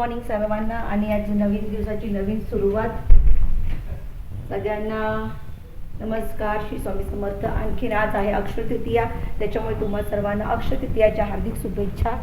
Morning सर्वांना आणि आज नवीन दिवसाची नवीन सुरुवात. सगळ्यांना नमस्कार. श्री स्वामी समर्थ आणखीन आज आहे अक्षय तृतीया. त्याच्यामुळे तुम्हा सर्वांना अक्षय तृतीयाच्या हार्दिक शुभेच्छा.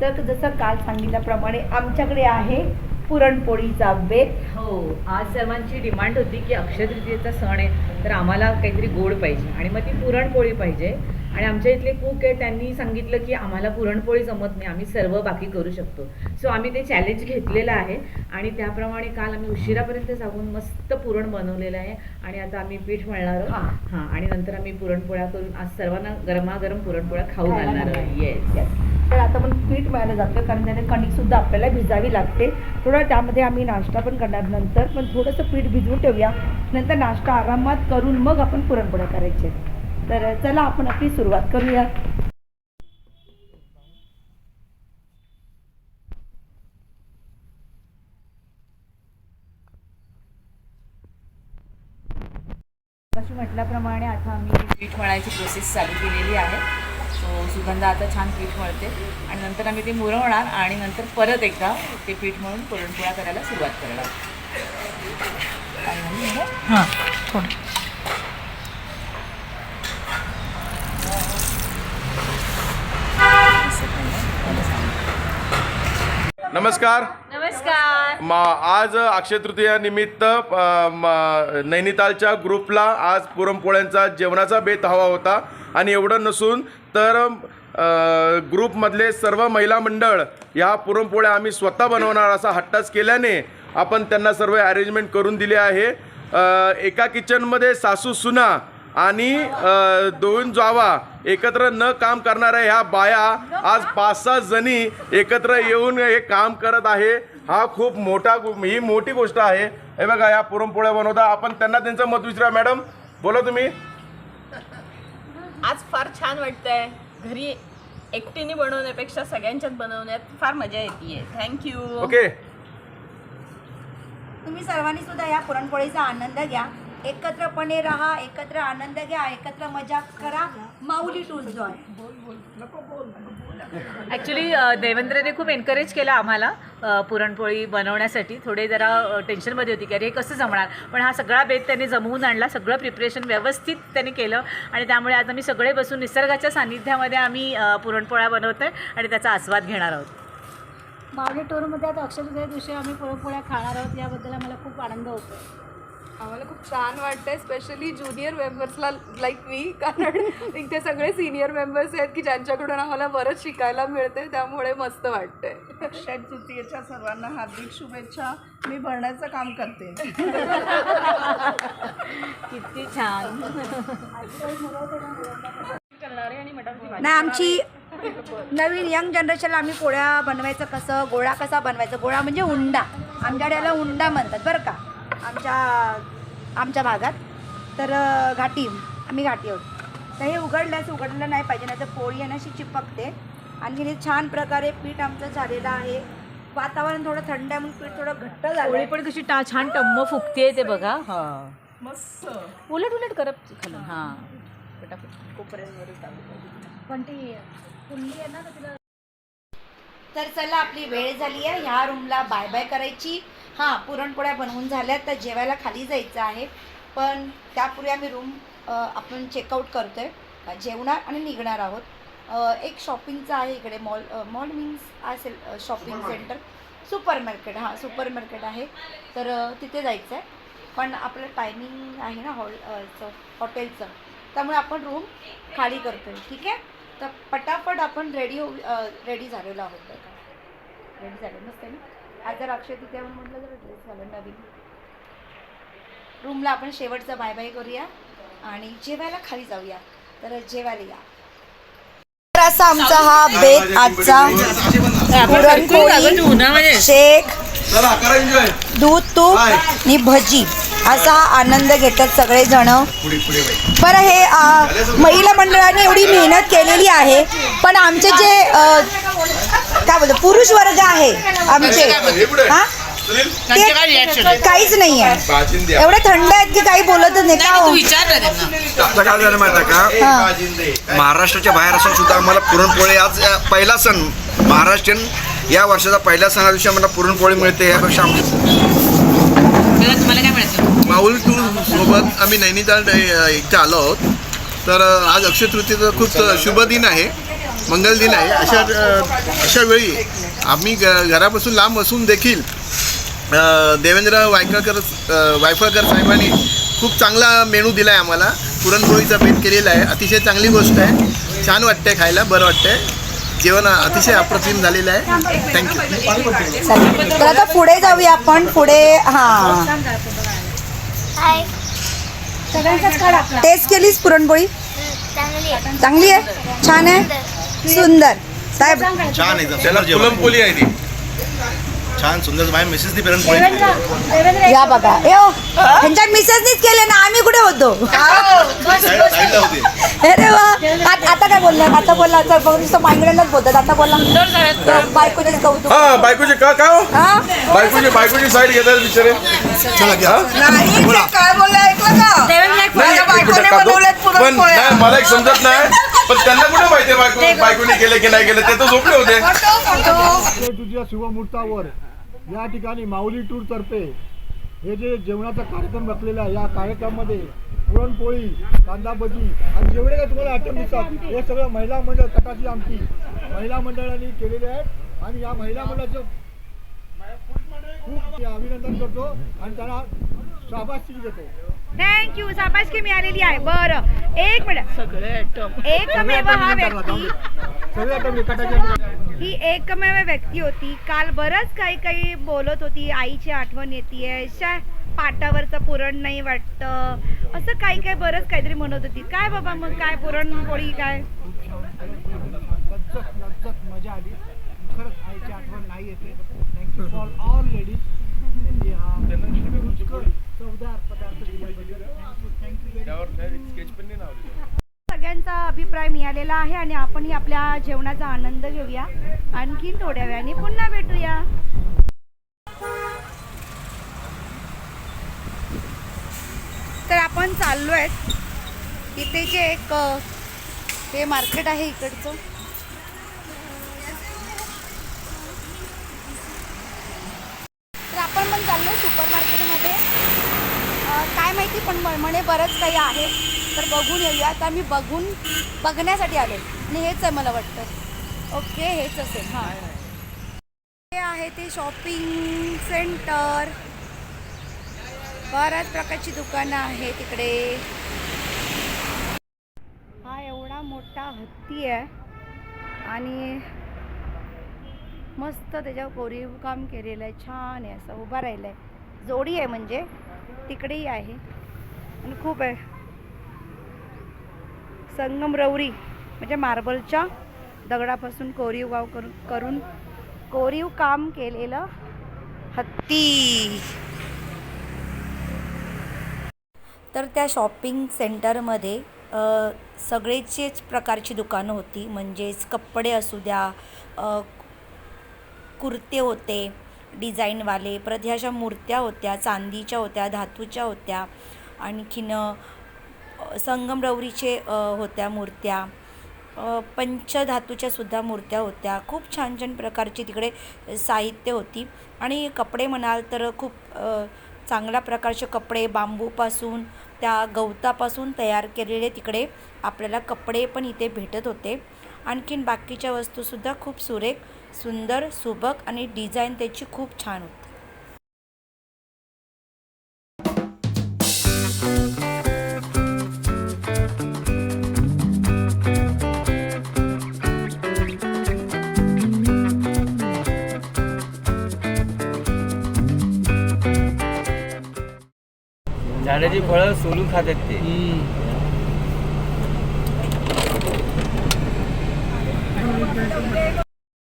तर जसं काल सांगितल्याप्रमाणे आमच्याकडे आहे पुरणपोळीचा बेत हो आज सर्वांची डिमांड होती की अक्षय तृतीयेचा सण आहे तर आम्हाला काहीतरी गोड पाहिजे आणि मग ती पुरणपोळी पाहिजे. आणि आमच्या इथले कुक आहे त्यांनी सांगितलं की आम्हाला पुरणपोळी जमत नाही आम्ही सर्व बाकी करू शकतो. सो आम्ही ते चॅलेंज घेतलेलं आहे आणि त्याप्रमाणे काल आम्ही उशिरापर्यंत जागून मस्त पुरण बनवलेलं आहे आणि आता आम्ही पीठ मळणार आहोत. हां. आणि नंतर आम्ही पुरणपोळ्या करून आज सर्वांना गरमागरम पुरणपोळ्या खाऊ घालणार. आहोत. येस. तर आता पण पीठ मिळालं जातं कारण त्याने कणिक सुद्धा आपल्याला भिजावी लागते. थोडं त्यामध्ये आम्ही नाश्ता पण करणार नंतर पण थोडंसं पीठ भिजवून ठेवूया. नंतर नाश्ता आरामात करून मग आपण पुरणपोळ्या करायचे तर चला आपण आपली सुरुवात करूया. कशी म्हटल्याप्रमाणे आता आम्ही पीठ मळायची प्रोसेस चालू केलेली आहे. सो सुगंधा आता छान पीठ मळते. आणि नंतर आम्ही ते मुरवणार आणि नंतर परत एकदा ते पीठ मळून पुरणपोळ्या करायला सुरुवात करणार काय झालं मग? हां थोडं नमस्कार. नमस्कार. मा आज अक्षय तृतीया निमित्त अ, म- नैनितालच्या ग्रुपला आज पुरणपोळ्यांचा जेवणाचा बेत हवा होता. आणि एवढं नसून तर अ, ग्रुपमधले सर्व महिला मंडळ या पुरणपोळ्या आम्ही स्वतः बनवणार असा हट्टाच केल्याने आपण त्यांना सर्व अरेंजमेंट करून दिले आहे. अ, एका किचनमध्ये सासू सुना आणि दोन जावा एकत्र न काम करणाऱ्या ह्या बाया आज पाच सहा जणी एकत्र येऊन हे काम करत आहे. हा खूप मोठा गो- ही मोठी गोष्ट आहे. हे बघा या पुरणपोळ्या बनवता. आपण त्यांना त्यांचं मत विचारा मॅडम. बोला तुम्ही. आज फार छान वाटतंय. घरी एकटीने बनवण्यापेक्षा सगळ्यांच्यात बनवण्यात फार मजा येते थँक्यू ओके तुम्ही सर्वांनी सुद्धा या पुरणपोळीचा आनंद घ्या. एकत्रपणे राहा एकत्र आनंद घ्या एकत्र मजा करा. माऊली टूल जॉय. ॲक्च्युली देवेंद्रने खूप एनकरेज केलं आम्हाला पुरणपोळी बनवण्यासाठी. थोडे जरा टेन्शनमध्ये होती की अरे हे कसं जमणार? पण हा सगळा बेत त्यांनी जमवून आणला सगळं प्रिपरेशन व्यवस्थित त्यांनी केलं. आणि त्यामुळे आज आम्ही सगळे बसून निसर्गाच्या सानिध्यामध्ये आम्ही पुरणपोळ्या बनवतोय आणि त्याचा आस्वाद घेणार आहोत. मावळे टूरमध्ये आता तृतीया दिवशी आम्ही पुरणपोळ्या खाणार आहोत याबद्दल आम्हाला खूप आनंद होतो आम्हाला खूप छान वाटतंय स्पेशली ज्युनियर मेंबर्सला लाईक मी कारण इथे सगळे सिनियर मेंबर्स आहेत की ज्यांच्याकडून आम्हाला बरंच शिकायला मिळते त्यामुळे मस्त वाटतंय. अक्षय तृतीयेच्या सर्वांना हार्दिक शुभेच्छा. मी भरण्याचं काम करते. किती छान. नाही आमची नवीन यंग जनरेशनला आम्ही पोळ्या बनवायचं कसं गोळा कसा बनवायचा गोळा म्हणजे उंडा. आमच्याकडे याला उंडा म्हणतात बरं का? आमच्या आमच्या भागात. तर घाटी आम्ही घाटी आहोत. तर हे उघडल्यास उघडलं नाही पाहिजे नाही तर पोळी आहे ना अशी चिपकते. आणखी हे छान प्रकारे पीठ आमचं झालेलं आहे. वातावरण थोडं थंड आहे म्हणून पीठ थोडं घट्ट झालं पण कशी टा छान टम्म फुगते ते बघा. हा. मस्त. उलट उलट करत खालून हां. पटापट. पण ती कुंडी आहे ना तिला तर चला आपली वेळ झाली आहे. ह्या रूमला बाय बाय करायची. हां पुरणपोळ्या बनवून झाल्यात तर जेवायला खाली जायचं आहे. पण त्यापूर्वी आम्ही रूम आपण चेकआउट करतो आहे जेवणार आणि निघणार आहोत. एक शॉपिंगचं आहे इकडे मॉल मॉल मीन्स असेल शॉपिंग सेंटर सुपर मार्केट हां सुपर मार्केट आहे. तर तिथे जायचं आहे पण आपलं टायमिंग आहे ना हॉल चं हॉटेलचं त्यामुळे आपण रूम खाली करतो आहे ठीक आहे? तर पटापट आपण रेडी होऊ रेडी झालेलो आहोत रेडी झालं? मस्त आहे ना? आज जर अक्षय म्हणून म्हटलं जर ड्रेस झालं नवीन रूमला आपण शेवटचं बाय बाय करूया आणि जेवायला खाली जाऊया. तर जेवायला या. तर असा आमचा हा बेत आजचा पुरणपोळी शेक दूध तूप आणि भजी. असा हा आनंद घेतात सगळेजण. बरं हे अ, महिला मंडळाने एवढी मेहनत केलेली आहे. पण आमचे जे काय बोलतो? पुरुष वर्ग आहे आमचे. हा? ते काहीच नाही आहे. एवढे थंड आहेत की काही बोलतच नाही. का हो? आता काय झालं माहिती आहे का? महाराष्ट्राच्या बाहेर असून सुद्धा आम्हाला पुरणपोळी आज अ, पहिला सण. महाराष्ट्रीयन या वर्षाचा पहिल्या सणा दिवशी आम्हाला पुरणपोळी मिळते यापेक्षा आमच्या तुम्हाला काय मिळतं माऊली टूर सोबत आम्ही नैनिताल अ, इथे आलो आहोत. तर अ, आज अक्षय तृतीयेचा खूप शुभ दिन आहे. मंगल दिन आहे. अशा अशा वेळी आम्ही ग घरापासून लांब असून देखील देवेंद्र वायकळकर वायफळकर साहेबांनी खूप चांगला मेनू दिला आहे आम्हाला. पुरणपोळीचा बेत केलेला आहे. अतिशय चांगली गोष्ट आहे. छान वाटते खायला. बरं वाटतंय. जेवण अतिशय अप्रतिम झालेलं आहे. थँक्यू. तर आता पुढे जाऊया आपण. पुढे हां. टेस्ट केलीस पुरणपोळी? चांगली आहे. छान आहे? सुंदर. साहेब छान एकदम त्याला पुरणपोळी आहे ती. छान सुंदर माझ्या मिसेसनी पुरणपोळी या बघा. ए ओ ह्यांच्या मिसेसनीच केले ना आम्ही कुठे होतो? साईडला होते अरे वा. आत- आता काय बोलला आता बोलला तर नुसतं मायग्रेनच बोलतात. आता बोलला बायकोचेच कौतुक हा बायकोची का का हो? हा? बायकोची बायकोची साईड घेतात बिचारे. चला घ्या. नाही ते काय बोललं? ऐकलं का? माझ्या बायकोने पण पुरणपोळ्या. नाही मला एक समजत नाही. पण त्यांना कुठे माहिती बायको बायकोनी केलं की नाही केलं? ते तर झोपले होते. अक्षय तृतीया शुभमुहूर्तावर या ठिकाणी माऊली टूर तर्फे हे जे जेवणाचा कार्यक्रम रचलेला आहे या कार्यक्रमामध्ये पुरणपोळी कांदा भजी आणि जेवढे काही तुम्हाला आयटम दिसतात हे सगळं महिला मंडळ कटाची आमची महिला मंडळाने केलेले आहेत. आणि या महिला मंडळाचं खूप अभिनंदन करतो आणि त्यांना शाबासकी देतो. थँक्यू शाबासकी मिळालेली आहे. बरं. एक मिनिट. सगळे आयटम एकमेव हा व्यक्ती. सगळे आयटम कटाची ही एकमेव व्यक्ती होती. काल बरंच काही काही बोलत होती. आईची आठवण येते शा पाटावरचं पुरण नाही वाटतं. असं काही काही बरंच काहीतरी म्हणत होती. काय बाबा मग काय पुरणपोळी काय? लज्जत लज्जत मजा आली. खरंच आईची आठवण नाही येते. थँक्यू फॉर ऑल लेडीज सगळ्यांचा अभिप्राय मिळालेला आहे आणि आपणही आपल्या जेवणाचा आनंद घेऊया. आणखीन थोड्या वेळाने पुन्हा भेटूया. तर आपण चाललो आहेत इथे जे एक हे मार्केट आहे इकडचं तर आपण पण चाललो सुपर मार्केटमध्ये अ, काय माहिती पण म्हणे बरंच काही आहे. तर बघून येऊया. तर मी बघून बघण्यासाठी आले. आणि हेच आहे मला वाटतं. ओके हेच असेल. हां. हे आहे ते शॉपिंग सेंटर. बऱ्याच प्रकारची दुकानं आहे तिकडे हा एवढा मोठा हत्ती आहे. आणि मस्त त्याच्यावर कोरीव काम केलेलं आहे. छान आहे असं उभा राहिलं आहे जोडी आहे म्हणजे. तिकडेही आहे. आणि खूप आहे. संगमरवरी म्हणजे मार्बलच्या दगडापासून कोरीव गाव करून करून कोरीव काम केलेलं हत्ती. तर त्या शॉपिंग सेंटरमध्ये सगळेचेच प्रकारची दुकानं होती. म्हणजेच कपडे असू द्या कुर्ते होते डिझाईनवाले. परत ह्या अशा मूर्त्या होत्या चांदीच्या होत्या धातूच्या होत्या आणखीन संगमरवरीचे होत्या मूर्त्या. पंचधातूच्या सुद्धा मूर्त्या होत्या. खूप छान छान प्रकारची तिकडे साहित्य होती. आणि कपडे म्हणाल तर खूप चांगल्या प्रकारचे कपडे बांबूपासून त्या गवतापासून तयार केलेले तिकडे आपल्याला कपडे पण इथे भेटत होते. आणखीन बाकीच्या वस्तूसुद्धा खूप सुरेख सुंदर सुबक आणि डिझाईन त्याची खूप छान होती. झाडाची फळं सोलून खातात ते.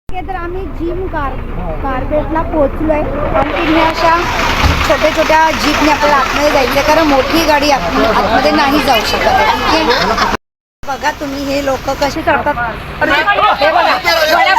तर आम्ही जिम कार कार्पेटला पोहोचलो आहे आणखी हे अशा छोट्या छोट्या जीपने आपल्याला आतमध्ये जायचं कारण मोठी गाडी आत- आतमध्ये नाही जाऊ शकत. आहे ठीक आहे बघा तुम्ही हे लोक कसे करतात अरे, हे बघा. वडाप-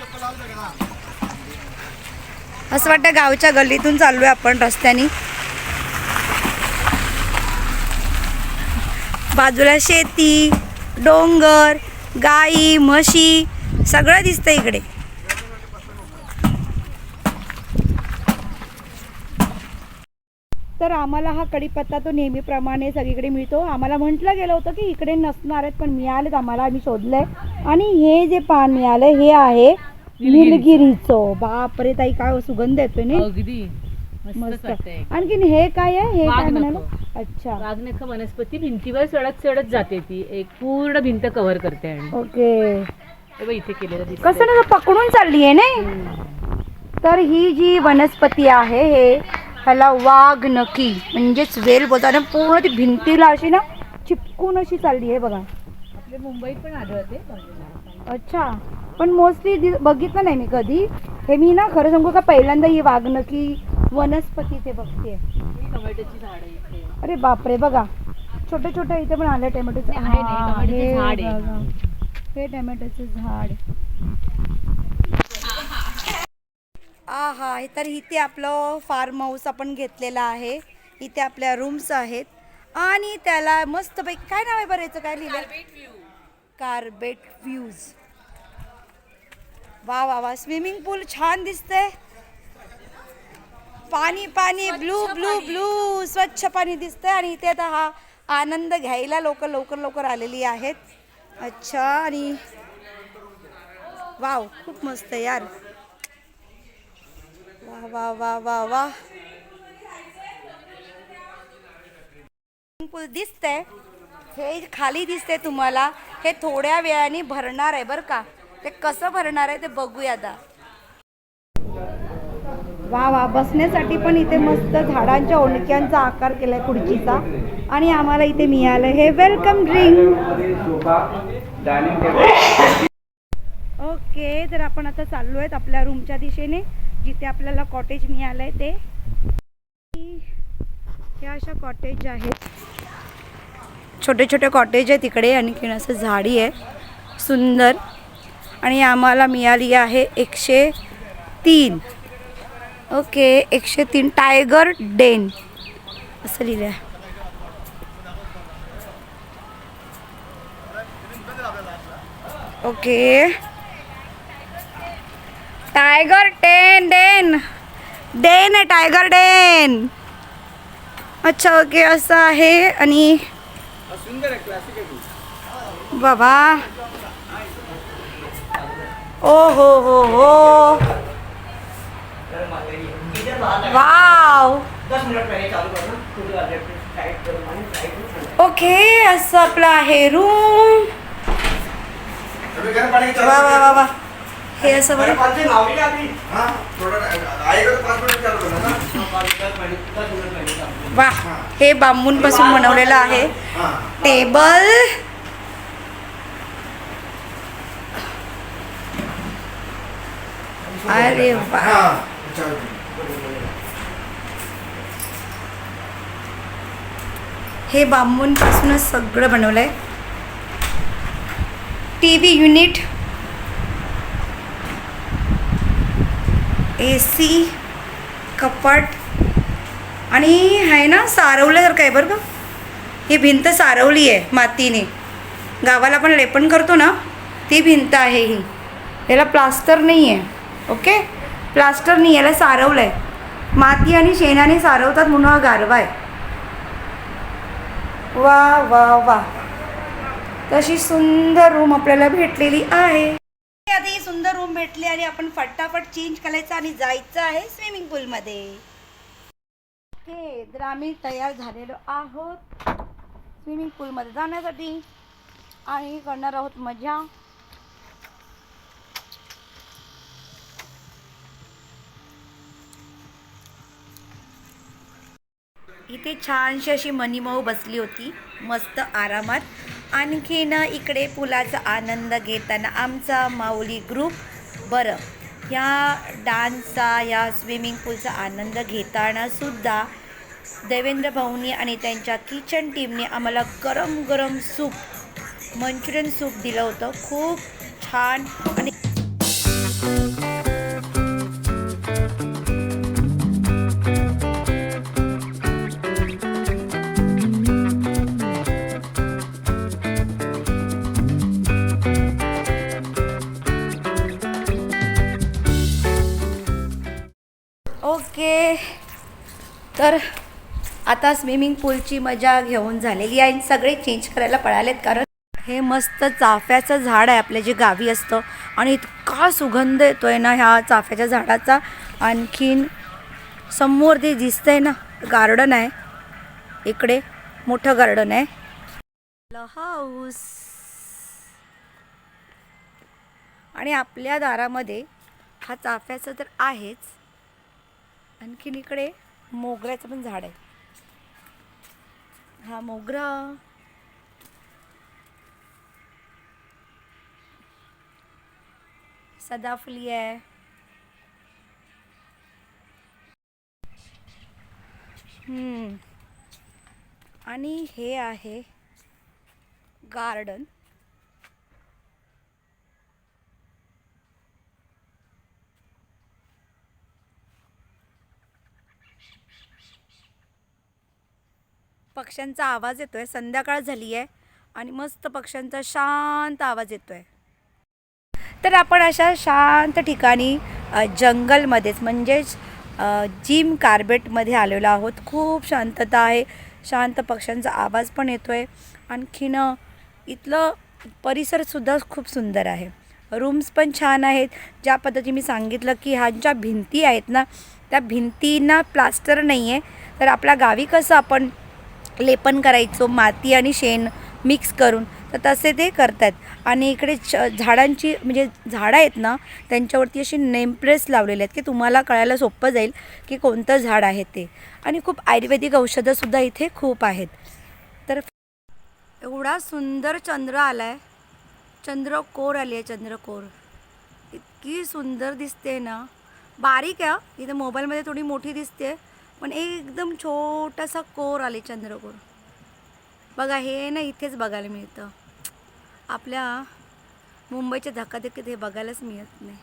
असं वाटतं गावच्या गल्लीतून चाललोय आपण रस्त्याने. बाजूला शेती डोंगर गाई म्हशी सगळं दिसतं इकडे. तर आम्हाला हा कढीपत्ता तो नेहमीप्रमाणे सगळीकडे मिळतो. आम्हाला म्हटलं गेलं होतं की इकडे नसणार आहेत पण मिळालेत आम्हाला आम्ही शोधलंय. आणि हे जे पान मिळालं हे आहे निलगिरीचं बापरे ताई काय सुगंध येतोय ना अगदी. मस्त आणखीन हे काय आहे? हे काय वाघनखं. म्हणाला अच्छा. वाघनख वनस्पती भिंतीवर चढत चढत जाते ती. एक पूर्ण भिंत कव्हर करते आणि. ओके. इथे केलेलं. कसं ना पकडून चालली आहे ना तर ही जी वनस्पती आहे हे ह्याला वाघ नकी म्हणजेच वेल बोलतात. पूर्ण ती भिंतीला अशी ना चिपकून अशी चालली आहे बघा. मुंबईत पण आढळते. अच्छा. पण मोस्टली बघितलं नाही मी कधी हे मी ना खरं सांगू का पहिल्यांदा ही वाघनकी वनस्पती ते बघते. टोमॅटोची झाड इथे अरे बापरे बघा. छोटे छोटे इथे पण आले टोमॅटोचे. नाही, आहे नाही, हा, टोमॅटोचं हे झाड आहे. बघा. हे टोमॅटोचे झाड. आ हा तर इथे आपलं फार्म हाऊस आपण घेतलेलं आहे. इथे आपल्या रूम्स आहेत. आणि त्याला मस्तपैकी काय नाव आहे बरं याचं? काय लिहिलं कार्बेट व्ह्यूज वा वा वा. स्विमिंग पूल छान दिसतंय. पाणी पाणी ब्लू ब्लू ब्लू स्वच्छ पाणी दिसतंय. आणि इथे आता हा आनंद घ्यायला लोक लवकर लवकर आलेली आहेत. अच्छा आणि वाव खूप मस्त आहे यार. वा वा वा वा वा. पूल दिसतंय. हे खाली दिसते तुम्हाला. हे थोड्या वेळाने भरणार आहे बरं का. ते कसं भरणार आहे ते बघूया आता. वा वा बसण्यासाठी पण इथे मस्त झाडांच्या ओंडक्यांचा आकार केलाय खुर्चीचा. आणि आम्हाला इथे मिळालं हे वेलकम ड्रिंक ओके तर आपण आता चाललो आहेत आपल्या रूमच्या दिशेने जिथे आपल्याला कॉटेज मिळालंय ते. ह्या अशा कॉटेज आहेत. छोटे छोटे कॉटेज आहे तिकडे आणखी असं झाडी आहे. सुंदर. आणि आम्हाला मिळाली आहे एकशे तीन. ओके एकशे तीन. Tiger den. असं लिहिलं आहे okay. Tiger ten den. Den आहे टायगर डेन. अच्छा ओके असं आहे. आणि बाबा. ओ हो हो हो. वाव. ओके असं आपलं आहे रूम वा वा वा वा. हे असं बरं. वा हे बांबूंपासून बनवलेलं आहे. टेबल अरे हे बांबूंपासूनच सगळं बनवलंय. T V unit. A C कपाट. आणि आहे ना सारवल्यासारखं आहे बरं का. ही भिंत सारवली आहे मातीने. गावाला आपण लेपण करतो ना ती भिंत आहे ही. याला प्लास्टर नाही आहे ओके? प्लास्टरनी याला सारवलं आहे माती आणि शेणाने सारवतात म्हणून हा गारवा आहे. वा वा वा. तशी सुंदर रूम आपल्याला भेटलेली आहे. आधी सुंदर रूम भेटली आणि आपण फटाफट चेंज करायचं आणि जायचं आहे स्विमिंग पूलमध्ये ओके तर आम्ही तयार झालेलो आहोत स्विमिंग पूलमध्ये जाण्यासाठी. आणि करणार आहोत मजा. इथे छानशी अशी मनीमऊ बसली होती मस्त आरामात. आणखीन इकडे पुलाचा आनंद घेताना आमचा माऊली ग्रुप बरं. ह्या डान्सचा या स्विमिंग पूलचा आनंद घेताना सुद्धा देवेंद्र भाऊनी आणि त्यांच्या किचन टीमने आम्हाला गरम गरम सूप मंचुरियन सूप दिलं होतं. खूप छान आणि तर आता स्विमिंग पूलची मजा घेऊन झालेली आहे. सगळे चेंज करायला पळालेत कारण हे मस्त चाफ्याचं झाड आहे आपल्या जे गावी असतं. आणि इतका सुगंध येतो आहे ना ह्या चाफ्याच्या झाडाचा. आणखीन समोर ते दिसतंय ना गार्डन आहे. इकडे मोठं गार्डन आहे. हाऊस आणि आपल्या दारामध्ये हा चाफ्याचं तर आहेच. आणखीन इकडे मोगऱ्याचं पण झाड आहे. हा मोगरा. सदाफुली आहे. आणि हे आहे गार्डन पक्ष्यांचा आवाज येतो आहे संध्याकाळ झाली आहे आणि मस्त पक्ष्यांचा शांत आवाज येतो आहे तर आपण अशा शांत ठिकाणी जंगलमध्येच म्हणजेच जिम कार्बेटमध्ये आलेलो आहोत. खूप शांतता आहे. शांत पक्ष्यांचा आवाज पण येतो आणखीन आणखीनं इथलं परिसरसुद्धा खूप सुंदर आहे. रूम्स पण छान आहेत. ज्या पद्धतीने मी सांगितलं की ह्या ज्या भिंती आहेत ना त्या भिंतींना प्लास्टर नाही आहे तर आपल्या गावी कसं आपण लेपन करायचो माती आणि शेण मिक्स करून. तर तसे ते करतात आणि इकडे च झाडांची म्हणजे झाडं आहेत ना त्यांच्यावरती अशी नेमप्लेस लावलेले आहेत की तुम्हाला कळायला सोपं जाईल की कोणतं झाड आहे ते. आणि खूप आयुर्वेदिक औषधंसुद्धा इथे खूप आहेत. तर एवढा सुंदर चंद्र आला आहे चंद्रकोर आली आहे चंद्रकोर इतकी सुंदर दिसते ना. बारीक आहे इथं मोबाईलमध्ये थोडी मोठी दिसते पण एकदम छोटासा कोर आले चंद्रकोर. बघा हे ना इथेच बघायला मिळतं. आपल्या मुंबईच्या धक्काधक्कीत हे बघायलाच मिळत नाही.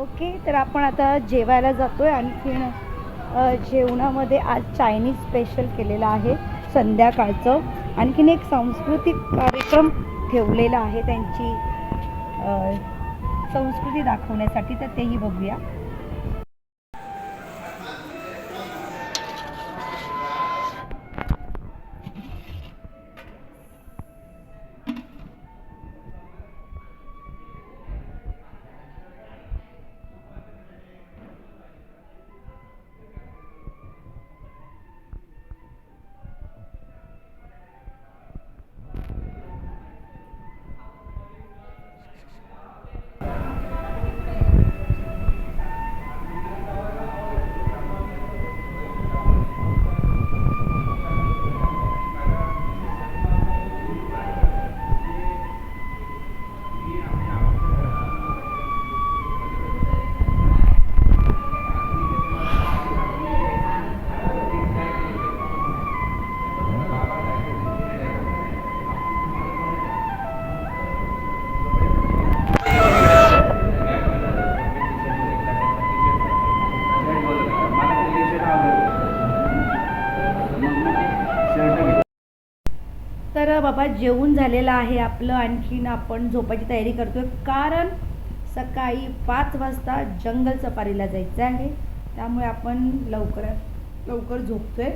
ओके तर आपण आता जेवायला जातो आहे आणखीन जेवणामध्ये आज चायनीज स्पेशल केलेलं आहे संध्याकाळचं. आणखीन एक सांस्कृतिक कार्यक्रम ठेवलेला आहे त्यांची संस्कृती दाखवण्यासाठी तर तेही बघूया. बाबा जेवून झालेलं आहे आपलं. आणखीन आपण झोपायची तयारी करतोय. कारण सकाळी पाच वाजता जंगल सफारीला जायचं आहे. त्यामुळे आपण लवकर लवकर झोपतोय.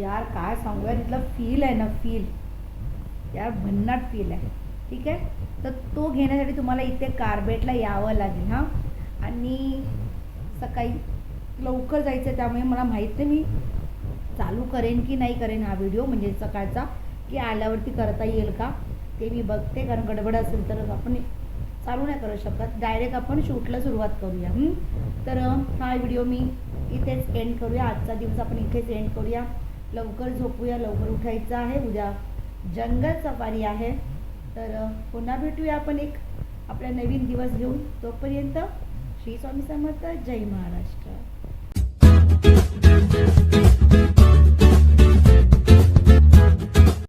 यार काय सांगूया तिथलं फील आहे ना फील यार भन्नाट फील आहे. ठीक आहे? तर तो घेण्यासाठी तुम्हाला इथे कार्बेटला यावं लागेल हां. आणि सकाळी लवकर जायचं आहे त्यामुळे मला माहीत नाही मी चालू करेन की नाही करेन हा व्हिडिओ म्हणजे सकाळचा. की आल्यावरती करता येईल का? ते मी बघते कारण गडबड असेल तर आपण चालू नाही करू शकत. डायरेक्ट आपण शूटला सुरुवात करूया तर हा व्हिडिओ मी इथेच एंड करूया. आजचा दिवस आपण इथेच एंड करूया. लवकर झोपूया लवकर उठायचं आहे. उद्या जंगल सफारी आहे. तर पुन्हा भेटूया आपण एक आपला नवीन दिवस घेऊन. तोपर्यंत श्री स्वामी समर्थ. जय महाराष्ट्र.